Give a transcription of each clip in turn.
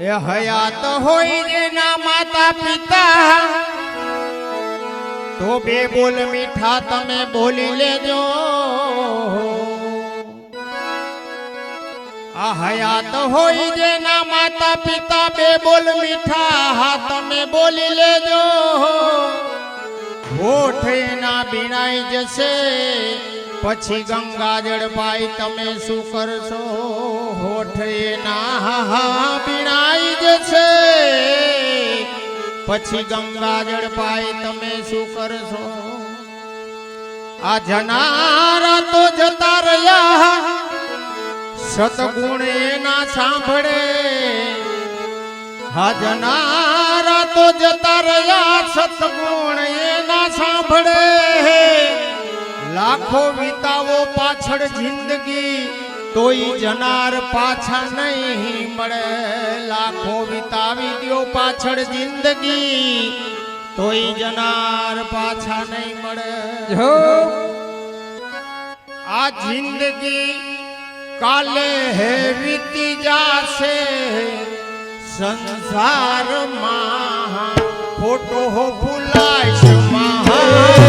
એ હયાત હોય એના માતા પિતા. તો બે બોલ મીઠા તમે બોલી લેજો. આ હયાત હોય જેના માતા પિતા બે બોલ મીઠા, હા, તમે બોલી લેજો. હોઠ એના બીણાઈ જશે, પછી ગંગાજળ પાઈ તમે શું કરશો? હોઠ એના, હા હા. પછી ગંગાજળ પાય તમે શું કરશો? આ જનારા તો જતા રહ્યા. સતગુણ એના સાંભળે. હા જનારા તો જતા રહ્યા સતગુણ એના સાંભળે. લાખો વિતાવો પાછળ જિંદગી. તોય જનાર પાછા નહીં મળે. લાખો વિતાવી દ્યો પાછળ જિંદગી. તોય જનાર પાછા નહીં મળે. જો. આ જિંદગી કાલે હે વીતી જાશે. સંસારમાં ખોટો હો ભૂલાય છે મહાન.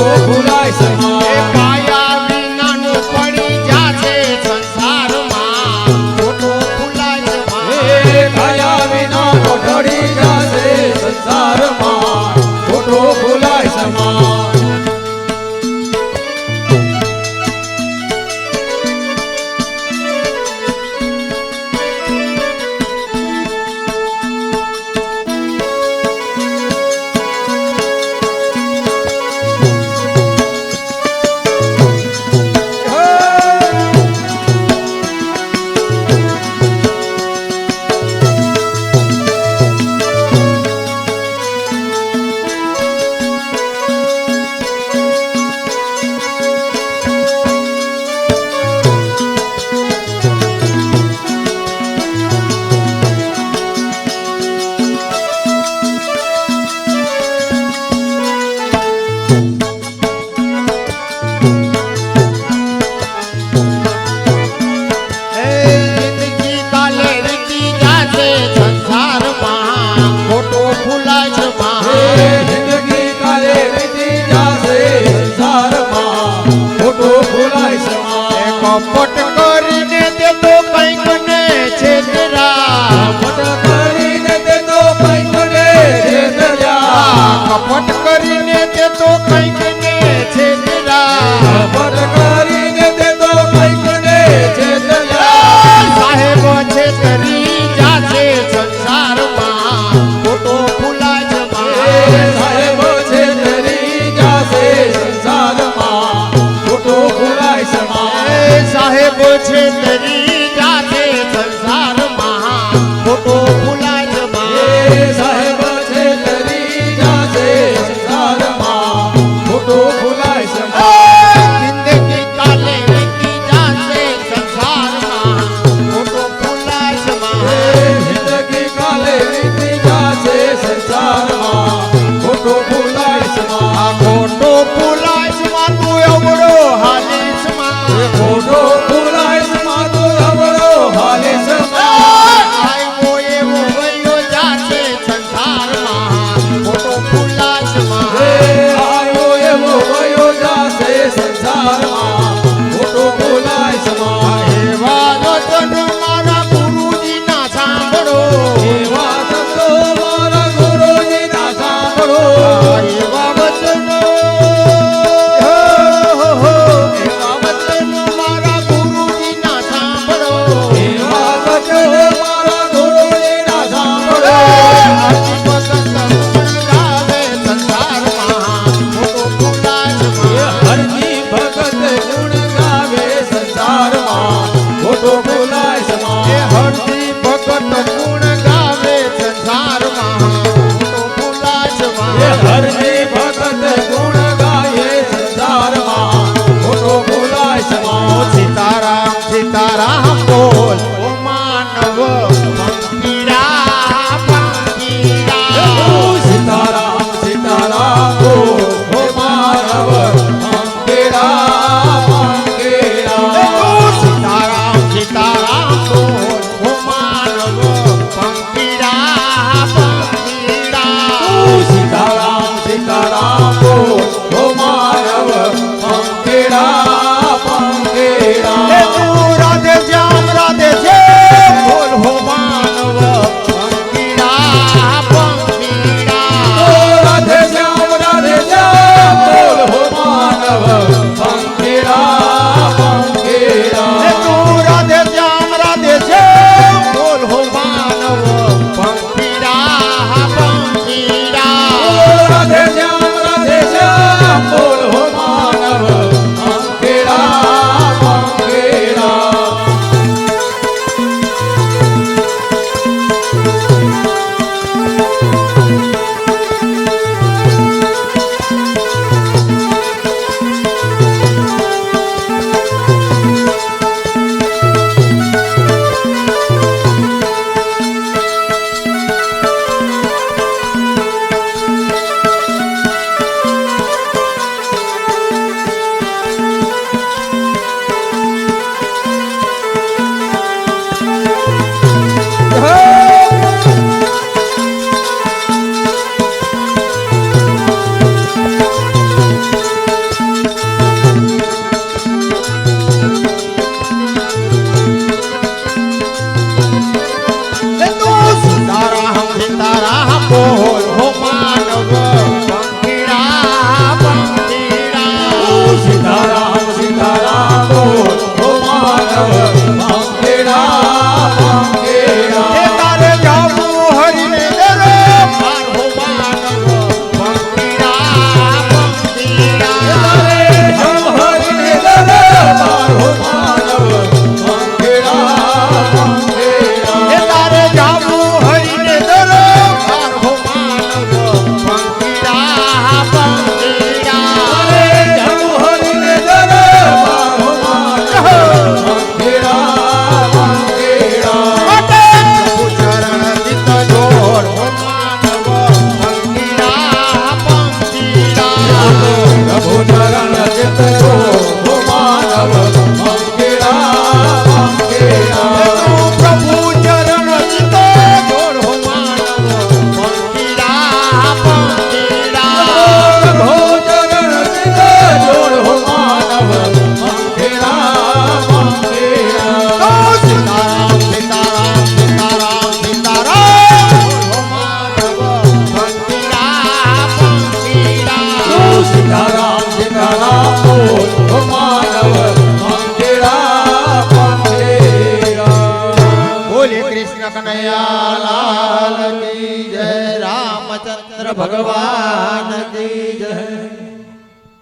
Ô, oh, Bulhais,